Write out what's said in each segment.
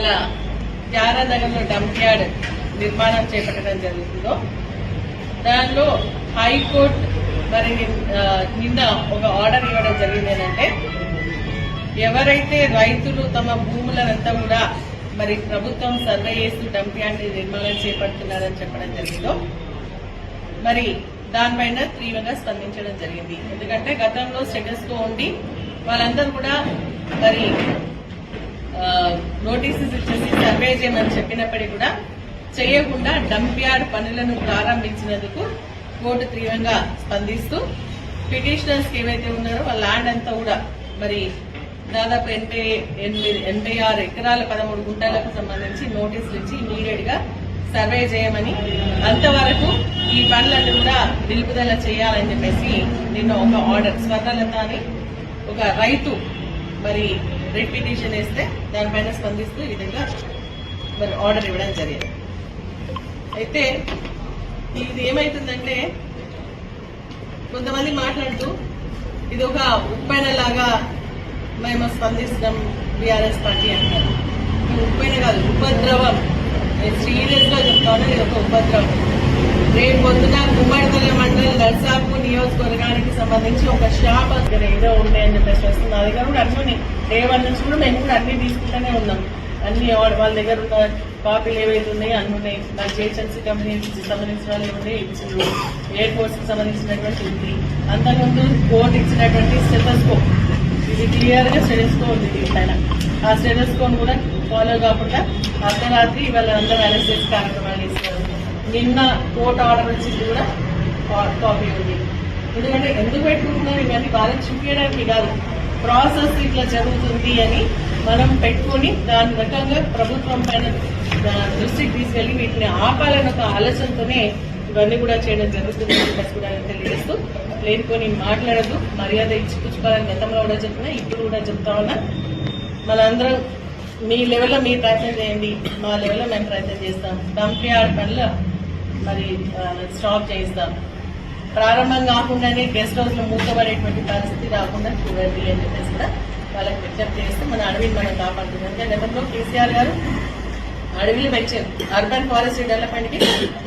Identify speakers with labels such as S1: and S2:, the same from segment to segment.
S1: ఇవాళ నగర్లో dump yard నిర్మాణం చేపట్టడం జరుగుతుందో దానిలో హైకోర్టు మరి నిన్న ఒక ఆర్డర్ ఇవ్వడం జరిగింది ఏంటంటే ఎవరైతే రైతులు తమ భూములనంతా కూడా మరి ప్రభుత్వం సర్వే చేస్తూ డంప్ యార్డ్ నిర్మాణం చేపడుతున్నారని చెప్పడం జరిగిందో మరి దానిపైన తీవ్రంగా స్పందించడం జరిగింది. ఎందుకంటే గతంలో స్టేటస్ కో ఉండి వాళ్ళందరూ కూడా మరి నోటీసెస్ ఇచ్చేసి సర్వే చేయమని చెప్పినప్పటికీ కూడా చేయకుండా డంప్యార్డ్ పనులను ప్రారంభించినందుకు కోర్టు తీవ్రంగా స్పందిస్తూ పిటిషనర్స్ ఏవైతే ఉన్నారో వాళ్ళ ల్యాండ్ అంతా కూడా మరి దాదాపు ఎనభై ఎనిమిది ఎనభై ఆరు ఎకరాల పదమూడు గుంటలకు సంబంధించి నోటీసులు ఇచ్చి ఇమీడియట్గా సర్వే చేయమని అంతవరకు ఈ పనులను కూడా నిలుపుదల చేయాలని చెప్పేసి నిన్న ఒక ఆర్డర్ స్వర్ణలత అని ఒక రైతు మరి రెడ్ పిటిషన్ వేస్తే దానిపైన స్పందిస్తూ ఈ విధంగా మరి ఆర్డర్ ఇవ్వడం జరిగింది. అయితే ఇది ఏమైతుందంటే కొంతమంది మాట్లాడుతూ ఇది ఒక ఉప్పెన లాగా మేము స్పందిస్తున్నాం బీఆర్ఎస్ పార్టీ అంటారు. ఇది ఉప్పెన కాదు ఉపద్రవం. నేను సీరియస్గా చెప్తాను ఇది ఒక ఉపద్రవం. రేపు పొద్దున గుమ్మడితల మండలం నర్సాపు నియోజకవర్గానికి సంబంధించి ఒక షాప్ దగ్గర ఏదో ఉన్నాయని చెప్పేసి వస్తుంది. అది కూడా అన్ని డే వన్ నుంచి కూడా మేము కూడా అన్ని తీసుకుంటూనే ఉన్నాం. అన్ని వాళ్ళ వాళ్ళ దగ్గర ఉన్న కాపీలు ఏవైతే ఉన్నాయో అన్ని ఉన్నాయి. నాకు జేహెచ్ఎంసీ కంపెనీకి సంబంధించిన వాళ్ళు ఉన్నాయి ఇచ్చిండ్రు ఎయిర్ ఫోర్స్కి సంబంధించినటువంటి ఉంది. అంతకుముందు కోర్టు ఇచ్చినటువంటి స్టెటస్కోప్ ఇది క్లియర్గా స్టెటస్కో ఉంది దీనిపైన ఆ స్టెటస్కోన్ కూడా ఫాలో కాకుండా అర్ధరాత్రి ఇవాళ అందరూ అరెస్ట్ చేసి కార్యక్రమాలు చేస్తారు నిన్న కోర్టు ఆర్డర్ వచ్చింది కూడా కా- కాపీ ఉంది. ఎందుకంటే ఎందుకు పెట్టుకుంటున్నారు ఇవన్నీ? బాగా చూపించడానికి కాదు. ప్రాసెస్ ఇట్లా జరుగుతుంది అని మనం పెట్టుకొని దాని రకంగా ప్రభుత్వం పైన దృష్టికి తీసుకెళ్ళి వీటిని ఆపాలని ఒక ఆలోచనతోనే ఇవన్నీ కూడా చేయడం జరుగుతుంది కూడా తెలియజేస్తూ లేనిపోని మాట్లాడదు మర్యాద ఇచ్చి పుచ్చుకోవాలని గతంలో కూడా చెప్తున్నా ఇప్పుడు కూడా చెప్తా ఉన్నా. మనందరం మీ లెవెల్లో మీరు ప్రయత్నం చేయండి మా లెవెల్లో మేము ప్రయత్నం చేస్తాం. డంప్ యార్డ్ పనులు మరి స్టాప్ చేయిస్తాం. ప్రారంభం కాకుండానే గెస్ట్ హౌస్లో పరిస్థితి రాకుండా చూడండి అని చెప్పేసి కూడా వాళ్ళకి విజ్ఞప్తి చేస్తూ మన అడవిని మనం కాపాడుతుంది అంటే గతంలో కేసీఆర్ గారు అడవిలు పెంచారు. అర్బన్ ఫారెస్ట్ డెవలప్మెంట్కి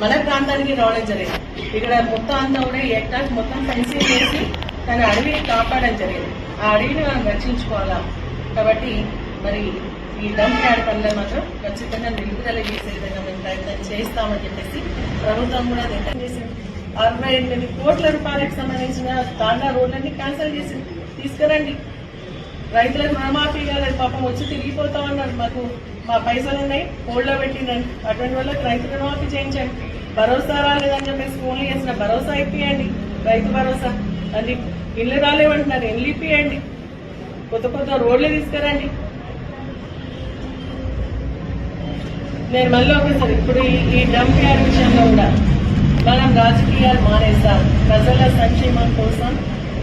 S1: మన ప్రాంతానికి రావడం జరిగింది. ఇక్కడ మొత్తం అంతా కూడా ఈ మొత్తం ఫెన్సింగ్ చేసి తన అడవిని కాపాడడం జరిగింది. ఆ అడవిని మనం రక్షించుకోవాలా? కాబట్టి మరి ఈ డంప్ యార్డ్ పనులను మాత్రం ఖచ్చితంగా నిలుపుదల చేసే విధంగా మేము ప్రయత్నం చేస్తామని చెప్పేసి ప్రభుత్వం కూడా చేసింది. అరవై ఎనిమిది కోట్ల రూపాయలకు సంబంధించిన తాండా రోడ్లన్నీ క్యాన్సిల్ చేసి తీసుకురండి. రైతులకు రుణమాఫీ కాలేదు పాపం వచ్చి తిరిగిపోతా ఉన్నారు. మాకు మా పైసలు ఉన్నాయి ఫోన్లో పెట్టిందండి అటువంటి వాళ్ళకి రైతు రుణమాఫీ చేయించండి. భరోసా రాలేదని చెప్పేసి ఫోన్లు చేసిన భరోసా ఇప్పియండి. రైతు భరోసా. అది ఇల్లు రాలేమంటున్నారు ఇల్లు ఇప్పియండి. కొత్త కొత్త రోడ్లు తీసుకురండి. నేను మళ్ళీ ఒకసారి ఇప్పుడు ఈ- ఈ డంప్ యార్డ్ విషయంలో కూడా మనం రాజకీయాలు మానేస్తాం ప్రజల సంక్షేమం కోసం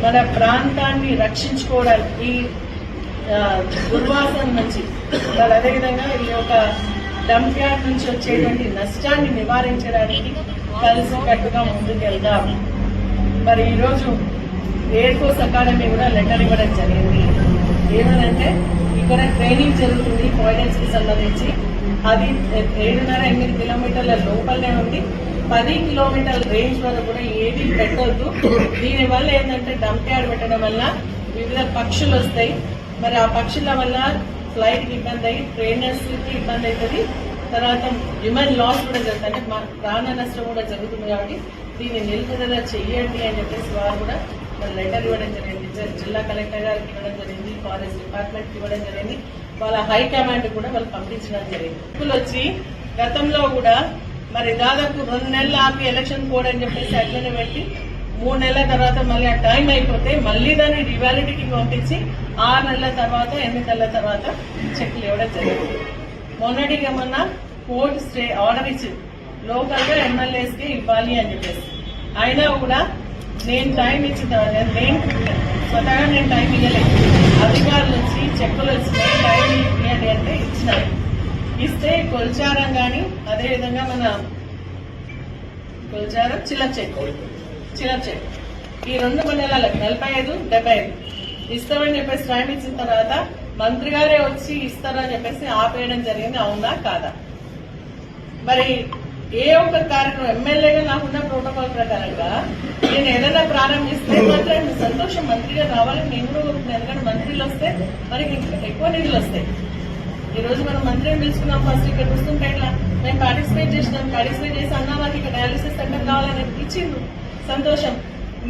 S1: మన ప్రాంతాన్ని రక్షించుకోవడానికి ఈ దుర్వాసన నుంచి. మరి అదేవిధంగా ఈ యొక్క డంప్ యార్డ్ నుంచి వచ్చేటువంటి నష్టాన్ని నివారించడానికి కలిసి కట్టుగా ముందుకెళ్దాం. మరి ఈరోజు ఎయిర్ ఫోర్స్ అకాడమీ కూడా లెటర్ ఇవ్వడం జరిగింది. ఏమనంటే ఇక్కడ ట్రైనింగ్ జరుగుతుంది పాయిలెట్స్కి సంబంధించి. అది ఏడున్నర ఎనిమిది కిలోమీటర్ల లోపలనే ఉంది. పది కిలోమీటర్ల రేంజ్ వరకు కూడా ఏది పెట్టొద్దు. దీని వల్ల ఏంటంటే డంప్ యార్డ్ పెట్టడం వల్ల వివిధ పక్షులు వస్తాయి. మరి ఆ పక్షుల వల్ల ఫ్లైట్కి ఇబ్బంది అయ్యి ట్రైనర్స్కి ఇబ్బంది అవుతుంది తర్వాత హ్యూమన్ లాస్ కూడా జరుగుతుంది. అంటే మా ప్రాణ నష్టం కూడా జరుగుతుంది కాబట్టి దీన్ని నిలుపుదల చెయ్యండి అని చెప్పేసి వారు కూడా మన లెటర్ ఇవ్వడం జరిగింది. జిల్లా కలెక్టర్ గారికి ఇవ్వడం జరిగింది. ఫారెస్ట్ డిపార్ట్మెంట్కి ఇవ్వడం జరిగింది. వాళ్ళ హైకమాండ్ కూడా వాళ్ళు పంపించడం జరిగింది. వచ్చి గతంలో కూడా మరి దాదాపు రెండు నెలలు ఆపి ఎలక్షన్ కోడ్ అని చెప్పేసి అట్లనే పెట్టి మూడు నెలల తర్వాత మళ్ళీ ఆ టైం అయిపోతే మళ్ళీ దాన్ని రివాలిటీకి పంపించి ఆరు నెలల తర్వాత ఎనిమిది నెలల తర్వాత చెక్లు ఇవ్వడం జరిగింది. మొన్నటిగా మొన్న కోర్టు స్టే ఆర్డర్ ఇచ్చి లోకల్గా ఇవ్వాలి అని చెప్పేసి. అయినా కూడా నేను టైం ఇచ్చిన తర్వాత నేను స్వతహాగా నేను టైం ఇవ్వలేదు అధికారులు వచ్చి చెక్కులు వచ్చినాయి టైం ఇవ్వండి అంటే ఇచ్చినారు. ఇస్తే కొల్చారం కానీ అదేవిధంగా మన కొల్చారం చిల్లర చెక్కు చిల్లర చెక్కు ఈ రెండు మండలాలకు నలభై ఐదు డెబ్బై ఐదు. ఇస్తామని చెప్పేసి టైం ఇచ్చిన తర్వాత మంత్రి గారే వచ్చి ఇస్తారని చెప్పేసి ఆపేయడం జరిగింది అవునా కాదా? మరి ఏ ఒక్క కార్యక్రమం ఎమ్మెల్యేగా నాకున్న ప్రోటోకాల్ ప్రకారంగా నేను ఏదైనా ప్రారంభిస్తే మాత్రం సంతోషం మంత్రిగా రావాలని నేను కూడా కోరుకుంటున్నాను. ఎందుకంటే మంత్రులు వస్తే మనకి ఎక్కువ నిధులు వస్తాయి. ఈ రోజు మనం మందిరం పిలుచుకున్నాం ఫస్ట్ ఇక్కడ చూస్తుంటే ఇట్లా మేము పార్టిసిపేట్ చేసినాం. పార్టిసిపేట్ చేసి అన్నా వాళ్ళకి ఇక్కడ డయాలిసిస్ సెంటర్ కావాలని ఇచ్చిండు. సంతోషం.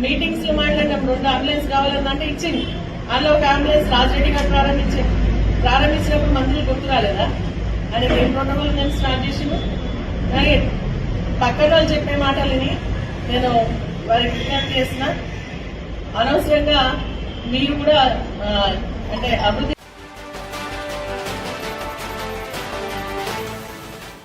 S1: మీటింగ్స్లో మాట్లాడినాం రెండు అంబులెన్స్ కావాలని అంటే ఇచ్చింది అందులో ఒక అంబులెన్స్ రాజరెడ్డి గారు ప్రారంభించింది ప్రారంభించినప్పుడు మందులు గుర్తు రాలేదా? అని మేము ప్రోటోకాల్ నేను స్టార్ట్ చేసిండు. అలాగే పక్కన వాళ్ళు చెప్పే మాటలని నేను వారికి విజ్ఞప్తి చేసిన. అనవసరంగా మీరు కూడా అంటే అభివృద్ధి